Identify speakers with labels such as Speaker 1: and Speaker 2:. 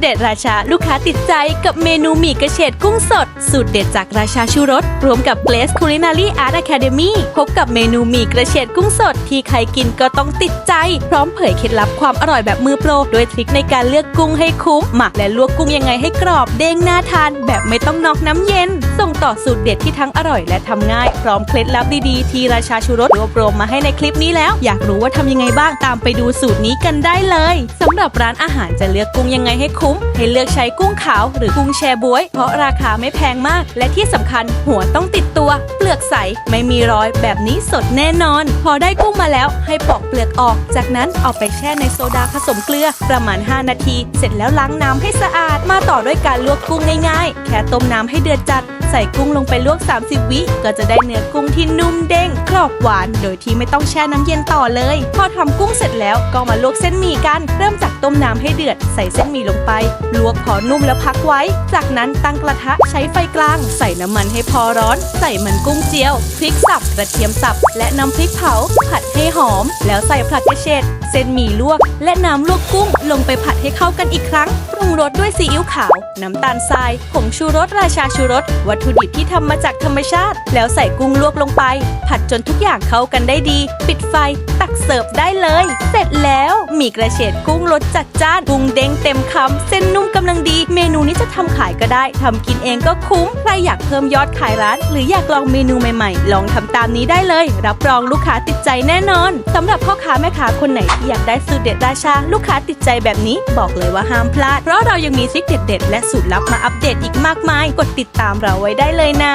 Speaker 1: เด็ดราชาลูกค้าติดใจกับเมนูหมี่กระเฉดกุ้งสด สูตรเด็ดจากราชาชูรสรวมกับ Glaze Culinary Art Academy พบกับเมนูหมี่กระเฉดกุ้งสด ที่ใครกินก็ต้องติดใจ พร้อมเผยเคล็ดลับความอร่อยแบบมือโปรด้วยทริคในการเลือกกุ้งให้คุ้มหมักและลวกกุ้งยังไงให้กรอบเด้งน่าทาน แบบไม่ต้องนอกน้ำเย็น ส่งต่อสูตรเด็ดที่ทั้งอร่อยและทำง่าย พร้อมเคล็ดลับดีๆ ที่ราชาชูรสรวบรวมมาให้ในคลิปนี้แล้ว อยากรู้ว่าทำยังไงบ้างตามไปดูสูตรนี้กันได้เลยสำหรับร้านอาหารจะเลือกกุ้งยังไงให้คุ้มให้เลือกใช้กุ้งขาวหรือกุ้งแชบวย เพราะราคาไม่แพงมาก และที่สำคัญหัวต้องติดตัว เปลือกใสไม่มีรอยแบบนี้สดแน่นอน พอได้กุ้งมาแล้วให้ปอกเปลือกออก จากนั้นเอาไปแช่ในโซดาผสมเกลือประมาณ 5 นาที เสร็จแล้วล้างน้ำให้สะอาด มาต่อด้วยการลวกกุ้งง่ายๆ แค่ต้มน้ำให้เดือดจัดใส่กุ้งลงไปลวก 30 วิ ก็จะได้เนื้อกุ้งที่นุ่มเด้งกรอบหวาน โดยที่ไม่ต้องแช่น้ำเย็นต่อเลย พอทำกุ้งเสร็จแล้วก็มาลวกเส้นหมี่กัน เริ่มจากต้มน้ำให้เดือด ใส่เส้นหมี่ลงไปลวกพอนุ่มแล้วพักไว้ จากนั้นตั้งกระทะใช้ไฟกลาง ใส่น้ำมันให้พอร้อน ใส่มันกุ้งเจียว พริกสับกระเทียมสับ และน้ำพริกเผา ผัดให้หอม แล้วใส่ผักกระเฉดเส้นหมี่ลวก และน้ำลวกกุ้ง ลงไปผัดให้เข้ากันอีกครั้งปรุงรสด้วยซีอิ๊วขาว น้ำตาลทรายผงชูรสราชาชูรส วัตถุดิบที่ทำมาจากธรรมชาติ แล้วใส่กุ้งลวกลงไป ผัดจนทุกอย่างเข้ากันได้ดี ปิดไฟ ตักเสิร์ฟได้เลย เสร็จแล้วหมี่กระเฉดกุ้งรสจัดจ้านกุ้งเด้งเต็มคำเส้นนุ่มกำลังดี เมนูนี้จะทำขายก็ได้ทำกินเองก็คุ้ม ใครอยากเพิ่มยอดขายร้าน หรืออยากลองเมนูใหม่ๆ ลองทำตามนี้ได้เลย รับรองลูกค้าติดใจแน่นอนสำหรับพ่อค้าแม่ค้าคนไหนที่อยากได้สูตรเด็ดราชา ลูกค้าติดใจแบบนี้บอกเลยว่าห้ามพลาด เพราะเรายังมีทริคเด็ดๆ และสูตรลับมาอัปเดตอีกมากมาย กดติดตามเราไว้ได้เลยนะ